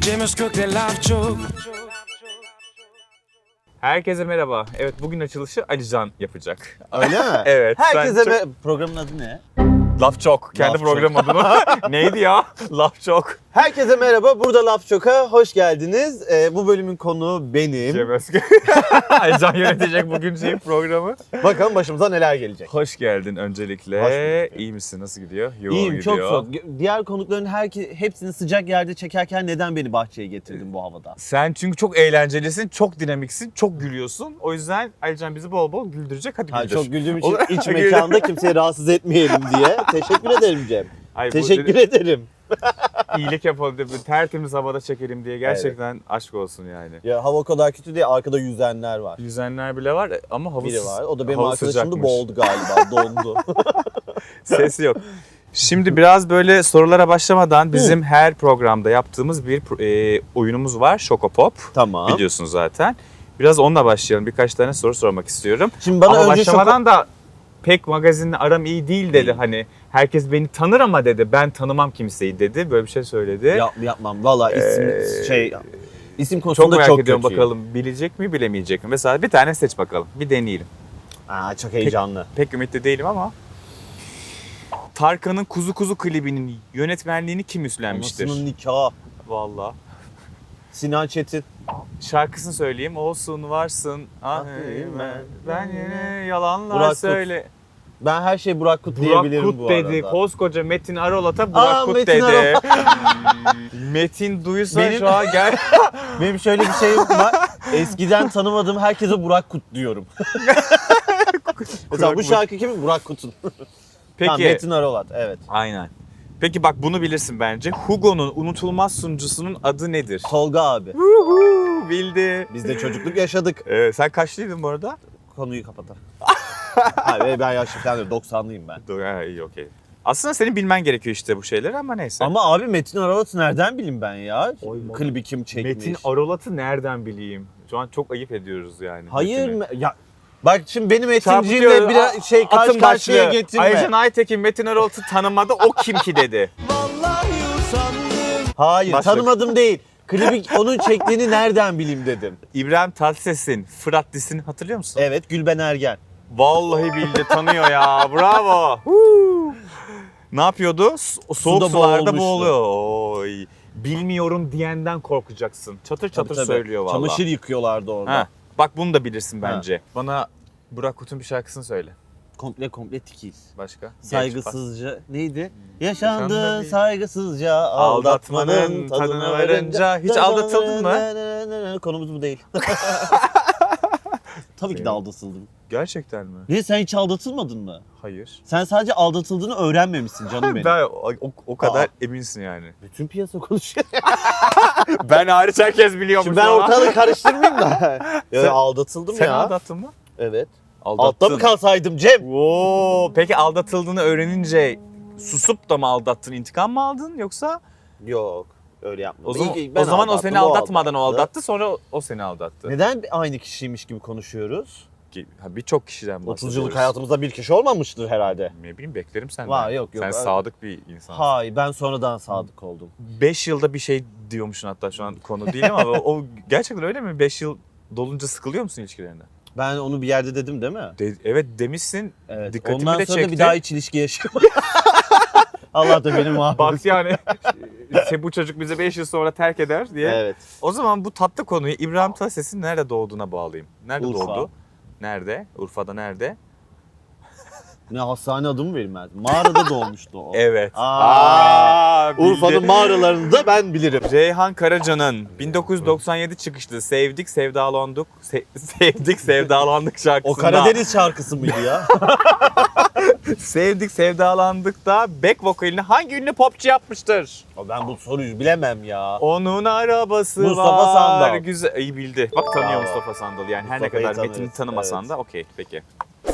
Cem Özkök'le laf çok Herkese merhaba. Evet bugün açılışı Alican yapacak. Öyle mi? Evet, Herkese ben me- programın adı ne? Laf çok. Kendi Laf program adını. Neydi ya? Laf çok. Herkese merhaba. Burada Laf Çok'a hoş geldiniz. Ee, bu bölümün konuğu benim. Cem Özgür. Alican yönetecek bugün şey programı. Bakalım başımıza neler gelecek. Hoş geldin öncelikle. Hoş bulduk. İyi misin? Nasıl gidiyor? Yoğun İyiyim gidiyor. çok soğuk. Diğer konukların herke- hepsini sıcak yerde çekerken neden beni bahçeye getirdin bu havada? Sen çünkü çok eğlencelisin, çok dinamiksin, çok gülüyorsun. O yüzden Alican bizi bol bol güldürecek. Hadi Ha, güldür. çok güldüğüm için iç mekanda kimseyi rahatsız etmeyelim diye. Teşekkür ederim Cem. Ay, bu Teşekkür dedi- ederim. İyilik yapalım diye, böyle tertemiz havada çekelim diye gerçekten aşk olsun yani. Ya hava o kadar kötü diye arkada yüzenler var. Yüzenler bile var ama hava Biri var. O da benim hava arkadaşım da sıcakmış. boğuldu galiba. Dondu. Ses yok. Şimdi biraz böyle sorulara başlamadan bizim her programda yaptığımız bir pro- e, oyunumuz var. Şokopop. tamam. Biliyorsunuz zaten. Biraz onunla başlayalım. Birkaç tane soru sormak istiyorum. Şimdi bana ama önce başlamadan da pek magazinle aram iyi değil dedi. Hani herkes beni tanır ama dedi. Ben tanımam kimseyi dedi. Böyle bir şey söyledi. Yap, yapmam. Valla isim Ee, şey isim çok konusunda merak çok, ediyorum kötüyüm. bakalım bilecek mi bilemeyecek mi? Mesela bir tane seç bakalım. Bir deneyelim. Aa, çok heyecanlı. Pek ümitli değilim ama. Tarkan'ın Kuzu Kuzu klibinin yönetmenliğini kim üstlenmiştir? Anasının nikahı. Vallahi. Sinan Çetin. Şarkısını söyleyeyim. Olsun varsın. Ah, ben, ben yine yalanlar Burak Kut. Ben her şeyi Burak Kut Burak diyebilirim Kut bu dedi. arada. Koskoca Metin Arolat'a Burak Aa, Kut Metin dedi. Metin duysa Benim- şu an gel. Benim şöyle bir şeyim var. Eskiden tanımadığım herkese Burak Kut diyorum. Mesela bu Kut. şarkı kimin? Burak Kut'un. Peki. Tamam, Metin Arolat. Evet. Aynen. Peki bak bunu bilirsin bence. Hugo'nun unutulmaz sunucusunun adı nedir? Tolga abi. Bildi. Biz de çocukluk yaşadık. Ee, sen kaçlıydın bu arada? Konuyu kapatalım. Hayır ben yaşlı falan değilim. 90'lıyım ben. Dur, ha, iyi okey. Aslında senin bilmen gerekiyor işte bu şeyleri ama neyse. Ama abi Metin Arolat'ı nereden bileyim ben ya? Oy, Klibi kim çekmiş? Metin Arolat'ı nereden bileyim? Şu an çok ayıp ediyoruz yani. Hayır Metin'i. mı? Ya Bak şimdi benim Çarpıtıyor, Metinciğimle bir şey karşı atın karşıya başlığı. getirme. Aycan Aytekin Metin Arolat'ı tanımadı o kim ki dedi. Hayır Başlık. tanımadım değil. Klibi onun çektiğini nereden bileyim dedim. İbrahim Tatlıses'in Fırat dizisini hatırlıyor musun? Evet Gülben Ergen. Vallahi bildi tanıyor ya bravo. Ne yapıyordu? S- o soğuk Suda sularda boğulmuştu. boğuluyor. Oy. Bilmiyorum diyenden korkacaksın. Çatır çatır Tabii, söylüyor vallahi. Çamaşır yıkıyorlardı orada. Ha, bak bunu da bilirsin bence. Bana Burak Kut'un bir şarkısını söyle. Komple komple tikiyiz. Başka? Genç Saygısızca neydi? Yaşandı Yaşandı bir- saygısızca Aldatmanın tadını varınca. Hiç aldatıldın mı? Konumuz bu değil. Tabii ki de aldatıldım. Gerçekten mi? Niye sen hiç aldatılmadın mı? Hayır. Sen sadece aldatıldığını öğrenmemişsin canım benim. Ben o, o kadar Aa. eminsin yani. Bütün piyasa konuşuyor. ben hariç herkes biliyormuş. Şimdi ben ama. ortalığı karıştırmayayım da. ya Sen- aldatıldım Sen ya. aldattın mı? Evet. Aldattın. Altta mı kalsaydım Cem? Oo, peki aldatıldığını öğrenince susup da mı aldattın, intikam mı aldın yoksa Yok. Öyle yapmadım. o zaman, ben o, zaman o aldattım, seni aldatmadan o aldattı. aldattı sonra o- o seni aldattı. Neden aynı kişiymiş gibi konuşuyoruz? Birçok kişiden 30 bahsediyoruz. yıllık hayatımızda bir kişi olmamıştır herhalde. Ne bileyim beklerim senden. Var, yok, yok. Sen sadık bir insansın. Hayır ben sonradan sadık oldum. 5 yılda bir şey diyormuşsun hatta şu an konu değil ama o, gerçekten öyle mi? 5 yıl dolunca sıkılıyor musun ilişkilerinde? Ben onu bir yerde dedim değil mi? De- evet demişsin. Evet. Dikkatimi Ondan de sonra çekti. bir daha hiç ilişki yaşamadım. Allah da benim Bak mahvolsun. yani şey, bu çocuk bizi 5 yıl sonra terk eder diye. Evet. O zaman bu tatlı konuyu İbrahim Tatlıses'in nerede doğduğuna bağlayayım. Nerede Urfa. doğdu? Nerede? Urfa'da nerede? Ne hastane adı mı verilmez? Mağarada doğmuştu o. Evet. Aa, bildi. Urfa'nın mağaralarını da ben bilirim. Reyhan Karaca'nın 1997 çıkışlı Sevdik Sevdalandık Se- Sevdik Sevdalandık O şarkısında Karadeniz şarkısı mıydı ya? Sevdik Sevdalandık da back vokalini hangi ünlü popçu yapmıştır? ben bu soruyu bilemem ya. Onun arabası Mustafa var. Sandal. Güzel. İyi bildi. Bak tanıyor Bravo. Mustafa Sandal yani her ne Mustafa'yı kadar Metin'i tanımasan evet. da okey peki.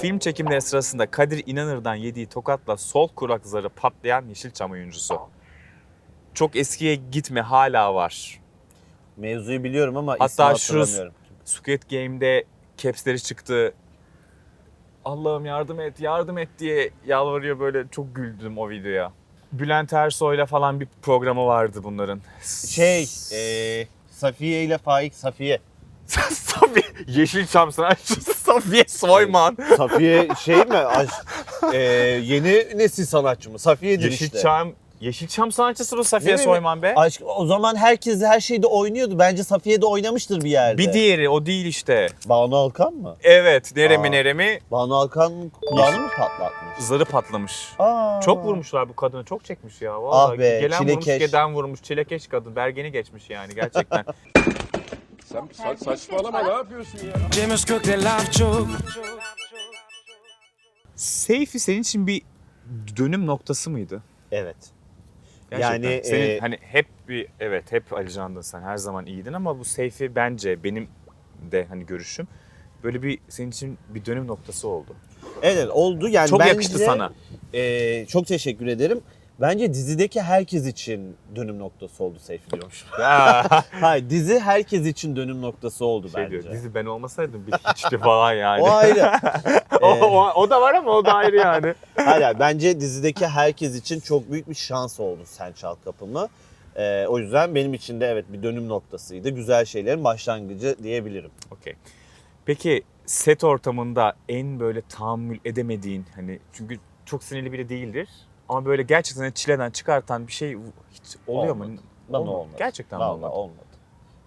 Film çekimleri sırasında Kadir İnanır'dan yediği tokatla sol kulak zarı patlayan Yeşilçam oyuncusu. Çok eskiye gitme hala var. Mevzuyu biliyorum ama Hatta ismini şu- hatırlamıyorum. Squid Game'de capsleri çıktı. Allah'ım yardım et, yardım et diye yalvarıyor böyle. Çok güldüm o videoya. Bülent Ersoy'la falan bir programı vardı bunların. Şey, e, Safiye ile Faik Safiye. Safiye, Yeşilçam sanatçısı Safiye Soyman. Safiye şey mi? Aş- e, yeni nesil sanatçı mı? Safiye'dir işte. Yeşilçam, Yeşilçam sanatçısı bu Safiye Değil mi? Soyman be. Aşk, o zaman herkes her şeyde oynuyordu. Bence Safiye de oynamıştır bir yerde. Bir diğeri o değil işte. Banu Alkan mı? Evet, Neremi Aa. Neremi Banu Alkan kulağını mı patlatmış? zarı patlamış. Aa. Çok vurmuşlar bu kadını. Çok çekmiş ya. Vallahi Ah be, Gelen vurmuş, çilekeş. giden vurmuş. Çilekeş kadın. Bergeni geçmiş yani gerçekten. Sen sa- saçmalama ne yapıyorsun ya? James Cook de laf çok. Seyfi senin için bir dönüm noktası mıydı? Evet. Gerçekten. Yani, senin e, hani hep bir evet hep Ali Can'dın sen her zaman iyiydin ama bu Seyfi bence benim de hani görüşüm böyle bir senin için bir dönüm noktası oldu. Evet oldu. Yani Çok bence, yakıştı sana. e, çok teşekkür ederim. Bence dizideki herkes için dönüm noktası oldu Seyfi diyormuşum. Hayır dizi herkes için dönüm noktası oldu şey bence. diyor, dizi ben olmasaydım bir hiçti falan yani. O ayrı. o, Ee, o, o da var ama o da ayrı yani. Hayır, hayır, bence dizideki herkes için çok büyük bir şans oldu Sen Çal Kapımı. Ee, o yüzden benim için de evet bir dönüm noktasıydı. Güzel şeylerin başlangıcı diyebilirim. Okey. Peki set ortamında en böyle tahammül edemediğin hani çünkü çok sinirli biri değildir ama böyle gerçekten çileden çıkartan bir şey hiç oluyor mu? Olmadı. Bana Olmadı. olmadı. Gerçekten Vallahi olmadı? olmadı.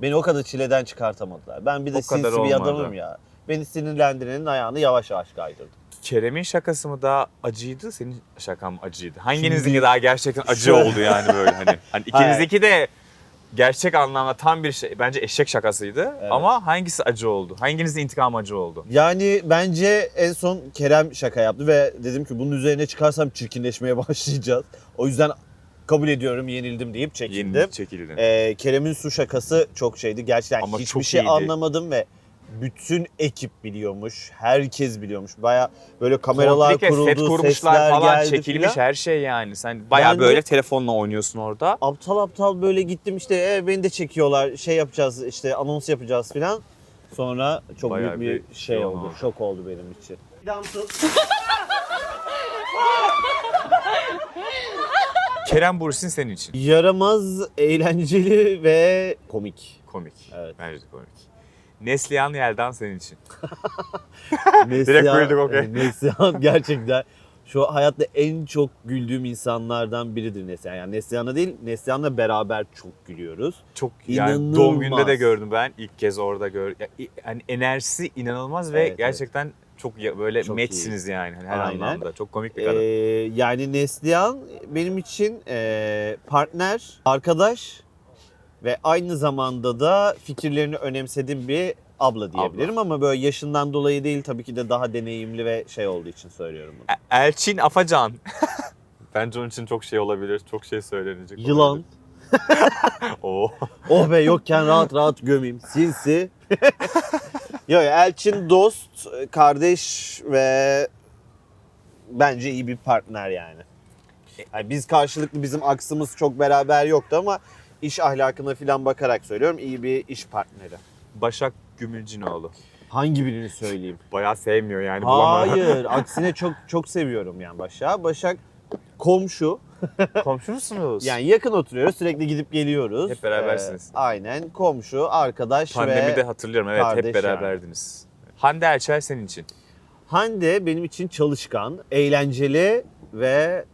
Beni o kadar çileden çıkartamadılar. Ben bir de O sinsi bir adamım ya. Beni sinirlendirenin ayağını yavaş yavaş kaydırdım. Kerem'in şakası mı daha acıydı, senin şakan mı acıydı? Hanginizinki daha gerçekten acı oldu yani böyle hani? Hani ikinizdeki de gerçek anlamda tam bir şey, bence eşek şakasıydı Evet. ama hangisi acı oldu? Hanginizin intikam acı oldu? Yani bence en son Kerem şaka yaptı ve dedim ki bunun üzerine çıkarsam çirkinleşmeye başlayacağız. O yüzden kabul ediyorum yenildim deyip çekildim. Yeni çekildin. Ee, Kerem'in su şakası çok şeydi. Gerçekten Ama hiçbir şey iyiydi. anlamadım ve bütün ekip biliyormuş. Herkes biliyormuş. Baya böyle kameralar Komplike kuruldu, set kurmuşlar sesler falan geldi çekilmiş filan. her şey yani. Sen de- böyle telefonla oynuyorsun orada. Aptal aptal böyle gittim işte e, beni de çekiyorlar. Şey yapacağız işte anons yapacağız filan. Sonra çok Bayağı büyük bir bir şey şey oldu. oldu. Şok oldu benim için. Kerem Bursin senin için. Yaramaz, eğlenceli ve komik. Komik. Evet. Bence de komik. Neslihan Yeldan senin için. Neslihan, güldük, okey. e, Neslihan gerçekten şu hayatta en çok güldüğüm insanlardan biridir Neslihan. Yani Neslihan'la değil, Neslihan'la beraber çok gülüyoruz. Çok yani doğum gününde de gördüm ben. ilk kez orada gör. ya- i- Yani enerjisi inanılmaz ve Evet, evet. gerçekten çok ya- böyle Çok matchsiniz yani hani her Aynen. anlamda. Çok komik bir Ee, kadın. yani Neslihan benim için e, partner, arkadaş ve aynı zamanda da fikirlerini önemsediğim bir abla diyebilirim ama böyle yaşından dolayı değil tabii ki de daha deneyimli ve şey olduğu için söylüyorum bunu. E- Elçin Afacan. Bence onun için çok şey olabilir. Çok şey söylenecek. Yılan. Oo. Oh be yokken rahat rahat gömeyim. Sinsi. Yok Elçin dost, kardeş ve bence iyi bir partner yani. Yani biz karşılıklı bizim aksımız çok beraber yoktu ama iş ahlakına falan bakarak söylüyorum iyi bir iş partneri. Başak Gümülcinoğlu. Hangi birini söyleyeyim? Bayağı sevmiyor yani. bulamadı. Hayır, aksine çok çok seviyorum yani Başak. Başak komşu. Komşu musunuz? Yani yakın oturuyoruz, sürekli gidip geliyoruz. Hep berabersiniz. Ee, aynen, komşu, arkadaş Pandemi ve de hatırlıyorum evet kardeş hep beraberdiniz. Hande Erçel senin için. Hande benim için çalışkan, eğlenceli ve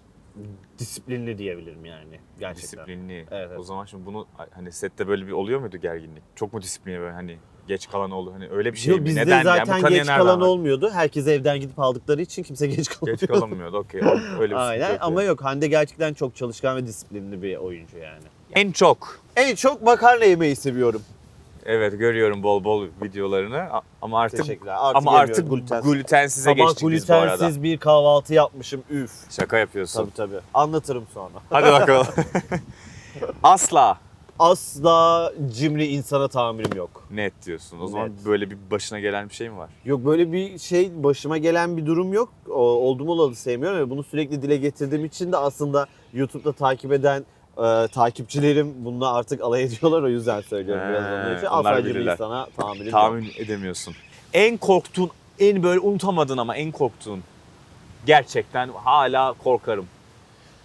disiplinli diyebilirim yani. Gerçekten. Disiplinli. Evet, evet. O zaman şimdi bunu hani sette böyle bir oluyor muydu gerginlik? Çok mu disiplinli böyle hani geç kalan oldu hani öyle bir şey Yok, mi? bizde Neden zaten yani? Geç kalan var? olmuyordu. Herkes evden gidip aldıkları için kimse geç kalamıyordu. Geç kalamıyordu okey. Öyle bir Aynen yok ama yani. yok Hande gerçekten çok çalışkan ve disiplinli bir oyuncu yani. En çok En çok makarna yemeyi seviyorum. Evet görüyorum bol bol videolarını ama artık Teşekkürler. Artık ama yemiyorum, artık glutensiz. glutensize Sabah geçtik biz bu arada. glutensiz bir kahvaltı yapmışım üf. Şaka yapıyorsun. Tabii tabii. Anlatırım sonra. Hadi bakalım. Asla Asla cimri insana tahammülüm yok. net diyorsun. O zaman Net. böyle bir başına gelen bir şey mi var? Yok böyle bir şey başıma gelen bir durum yok. O, oldum olalı sevmiyorum ve bunu sürekli dile getirdiğim için de aslında YouTube'da takip eden e, takipçilerim bununla artık alay ediyorlar o yüzden söylüyorum biraz onun için. cimri bilirler. insana tahammülüm yok. Tahmin edemiyorsun. En korktuğun, en böyle unutamadığın ama en korktuğun gerçekten hala korkarım.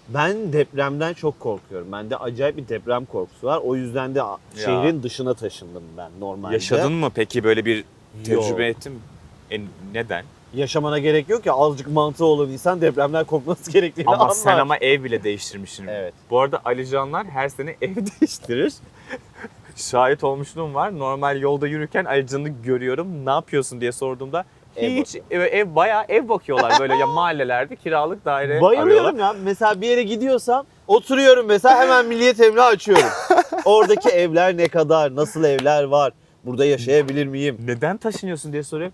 Ben depremden çok korkuyorum. Bende acayip bir deprem korkusu var. O yüzden de şehrin dışına taşındım ben normalde. Yaşadın mı peki böyle bir tecrübe Yok. ettin? E, neden? Yaşamana gerek yok ya. Azıcık mantığı olan insan depremden korkması gerektiğini Ama anlar. sen ama ev bile değiştirmişsin. Evet. Bu arada Ali Canlar her sene ev değiştirir. Şahit olmuşluğum var. Normal yolda yürürken Ali Can'ı görüyorum. Ne yapıyorsun diye sorduğumda Ev hiç ev, ev bayağı ev bakıyorlar böyle ya mahallelerde kiralık daire arıyorlar. Bayılıyorum ya. Mesela bir yere gidiyorsam oturuyorum mesela hemen Milliyet Emri açıyorum. Oradaki evler ne kadar, nasıl evler var, burada yaşayabilir miyim? Neden taşınıyorsun diye soruyor.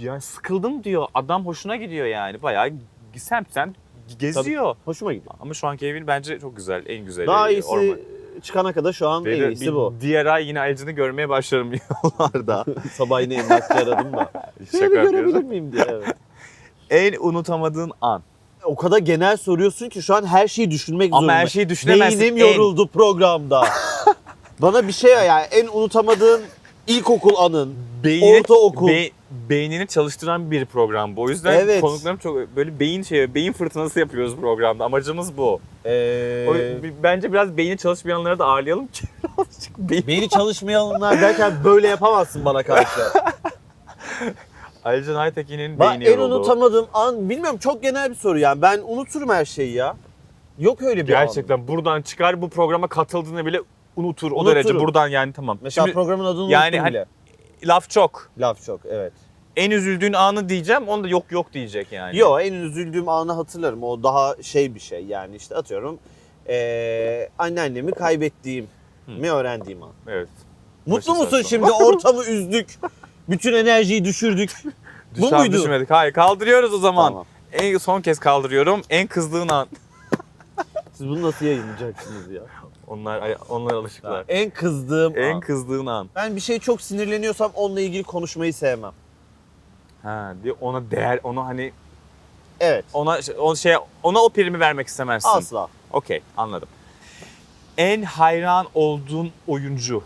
Yani sıkıldım diyor. Adam hoşuna gidiyor yani. Bayağı semt semt geziyor. Hoşuma gidiyor. Ama şu anki evin bence çok güzel. En güzeli. Daha iyisi orman. çıkana kadar şu an Ve en iyisi bu. Diğer ay yine Alican'ı görmeye başlarım yollarda. Sabah yine emlakçı aradım da. Şaka görebilir miyim diye. Evet. En unutamadığın an. O kadar genel soruyorsun ki şu an her şeyi düşünmek Ama zorundayım. her şeyi düşünemezsin. Beynim En- yoruldu programda. Bana bir şey yani en unutamadığın ilkokul anın. Beynini, Ortaokul. be- beynini çalıştıran bir program bu. O yüzden Evet. konuklarım çok böyle beyin şey, beyin fırtınası yapıyoruz programda. Amacımız bu. Ee, O, bence biraz beyni çalışmayanları da ağırlayalım ki birazcık beyin. beni çalışmayanlar derken böyle yapamazsın bana karşı. Alican Aytekin'in beyni en yoruldu. unutamadığım an bilmiyorum çok genel bir soru yani. Ben unuturum her şeyi ya. Yok öyle bir an. Gerçekten buradan çıkar bu programa katıldığını bile unutur. O Unuturum. derece buradan yani tamam. Mesela Şimdi programın adını yani unuttum hani- bile. laf çok. Laf çok evet. En üzüldüğün anı diyeceğim. Onu da yok yok diyecek yani. Yo en üzüldüğüm anı hatırlarım. O daha şey bir şey yani işte atıyorum eee anneannemi kaybettiğim mi öğrendiğim an. Evet. Mutlu Başı musun şimdi ortamı üzdük. Bütün enerjiyi düşürdük. Bu Düşen muydu? düşmedik. Hayır kaldırıyoruz o zaman. Tamam. En son kez kaldırıyorum. En kızdığın an. Siz bunu nasıl yayınlayacaksınız ya? Onlar onlar alışıklar. en kızdığım En an. kızdığın an. Ben bir şey çok sinirleniyorsam onunla ilgili konuşmayı sevmem. Ha, diye ona değer, ona hani Evet. ona o şey ona o primi vermek istemezsin. Asla. Okey, anladım. En hayran olduğun oyuncu.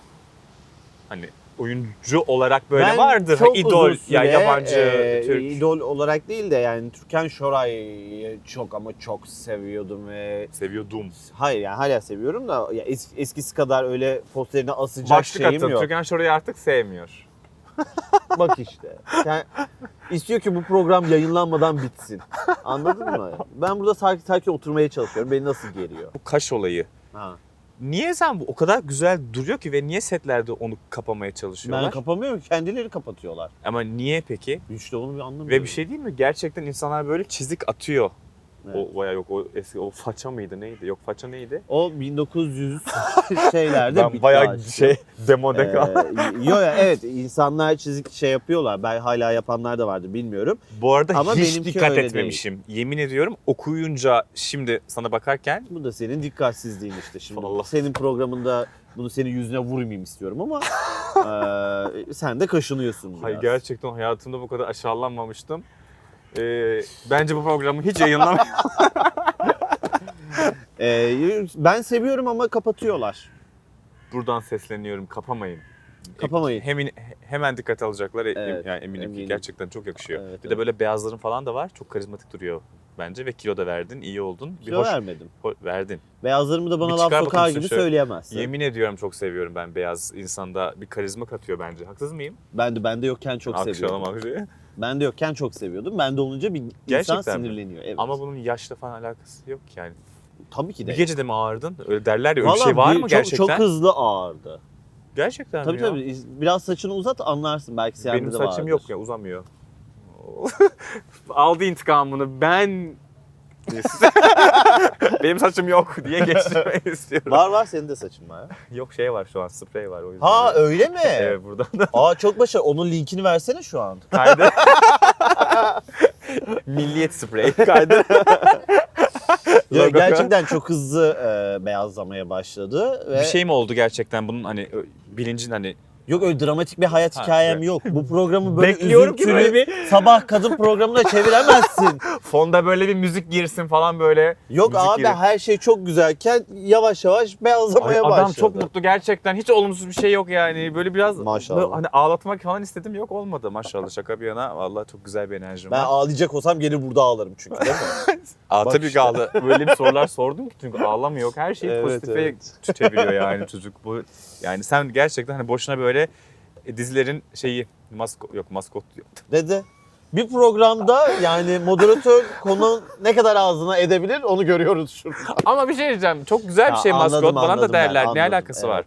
Hani oyuncu olarak böyle Ben vardır. çok idol uzun ya süre, yabancı, e, Türk. idol olarak değil de yani Türkan Şoray'ı çok ama çok seviyordum ve Seviyordum. hayır yani hala seviyorum da ya es- eskisi kadar öyle posterine asacak Başlık şeyim atın. yok. Türkan Şoray'ı artık sevmiyor. Bak işte. Yani istiyor ki bu program yayınlanmadan bitsin. Anladın mı? Ben burada sakin sakin oturmaya çalışıyorum. Beni nasıl geriyor? Bu kaş olayı. Ha. Niye sen bu o kadar güzel duruyor ki ve niye setlerde onu kapamaya çalışıyorlar? Ben kapamıyorum kendileri kapatıyorlar. Ama niye peki? İşte onu bir anlamıyorum. Ve bir şey değil mi? Gerçekten insanlar böyle çizik atıyor. Evet. O veya yok o eski o faça mıydı neydi? Yok faça neydi? O 1900 şeylerde ben bayağı aşkım. şey demode. Ee, yo ya evet insanlar çizik şey yapıyorlar. Ben hala yapanlar da vardı bilmiyorum. Bu arada Ama hiç dikkat etmemişim. Yemin ediyorum okuyunca şimdi sana bakarken Bu da senin dikkatsizliğin işte. Şimdi Allah. senin programında bunu senin yüzüne vurmayayım istiyorum ama eee, sen de kaşınıyorsun biraz. hayır gerçekten hayatımda bu kadar aşağılanmamıştım. Ee, bence bu programı hiç yayınlamayayım. Eee, ben seviyorum ama kapatıyorlar. Buradan sesleniyorum kapamayın. Kapamayın. Hemen, hemen dikkat alacaklar. E- Evet, yani eminim, eminim. ki gerçekten çok yakışıyor. Evet, bir de evet. böyle beyazların falan da var. Çok karizmatik duruyor bence ve kilo da verdin, iyi oldun. Bir Kilo hoş vermedim. ho- verdin. Beyazlarımı da bana Bir laf sokar gibi şöyle. söyleyemezsin. Yemin ediyorum çok seviyorum ben beyaz insanda bir karizma katıyor bence. Haksız mıyım? Ben de bende yokken çok seviyordum. Alkışlamam alkışı. Bende yokken çok seviyordum. Bende olunca bir insan Gerçekten mi? sinirleniyor. Evet. Ama bunun yaşla falan alakası yok ki yani. tabii ki de. Bir gecede mi ağırdın? Öyle derler ya öyle bir Vallahi şey var bir- mı çok, gerçekten? Çok hızlı ağırdı. Gerçekten Tabii mi ya? tabii. Biraz saçını uzat anlarsın. Belki sende Benim de saçım vardır. yok ya uzamıyor. Aldı intikamını ben benim saçım yok diye geçirmek istiyorum. Var var senin de saçın var. ya. Yok şey var şu an sprey var o yüzden. Ha öyle mi? Evet buradan da Aa çok başarılı. Onun linkini versene şu an. kaydı. Milliyet sprey kaydı. Ya, gerçekten çok hızlı e, beyazlamaya başladı ve Bir şey mi oldu gerçekten bunun hani bilincin hani Yok öyle dramatik bir hayat Ha, hikayem evet. yok. Bu programı böyle Bekliyorum ki üzüntülü böyle sabah kadın programına çeviremezsin. Fonda böyle bir müzik girsin falan böyle. Yok Müzik abi girin. her şey çok güzelken yavaş yavaş Ay, beyazlamaya adam başladı. çok mutlu gerçekten. Hiç olumsuz bir şey yok yani. Böyle biraz Maşallah. böyle hani ağlatmak falan istedim yok olmadı maşallah şaka bir yana. Vallahi çok güzel bir enerjim Ben var. ağlayacak olsam gelir burada ağlarım çünkü değil mi? Aa, Bak tabii işte. ki ağla. Böyle bir sorular sordum ki çünkü ağlamıyor. Her şeyi Evet, pozitife evet. çeviriyor yani çocuk. Bu yani sen gerçekten hani boşuna böyle e, dizilerin şeyi maskot yok maskot yok. Dedi. Bir programda yani moderatör konu ne kadar ağzına edebilir onu görüyoruz şurada. Ama bir şey diyeceğim. Çok güzel bir Ya şey maskot. anladım, Bana da anladım derler. ben, ne anladım. alakası var?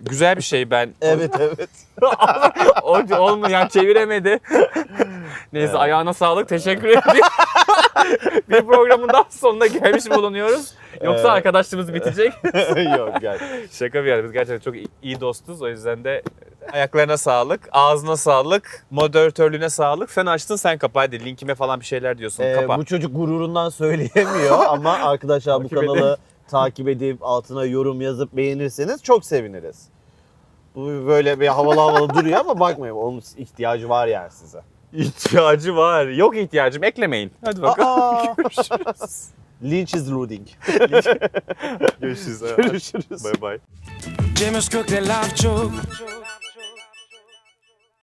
Güzel bir şey ben. Evet evet. o olmuyor yani çeviremedi. Neyse Evet. ayağına sağlık. Teşekkür ederim. bir programın daha sonuna gelmiş bulunuyoruz. Yoksa arkadaşlığımız bitecek. Yok gel. Şaka bir yana biz gerçekten çok iyi- dostuz. O yüzden de ayaklarına sağlık, ağzına sağlık, moderatörlüğüne sağlık. Sen açtın sen kapa hadi linkime falan bir şeyler diyorsun. Ee, kapa. bu çocuk gururundan söyleyemiyor ama arkadaşlar bu kanalı takip edip altına yorum yazıp beğenirseniz çok seviniriz. Bu böyle bir havalı havalı duruyor ama bakmayın onun ihtiyacı var yani size. İhtiyacı var. Yok ihtiyacım eklemeyin. Hadi bakalım. Aa, Görüşürüz. Lynch is rooting. Görüşürüz. Görüşürüz. Bye bye. James Cook, they love joke.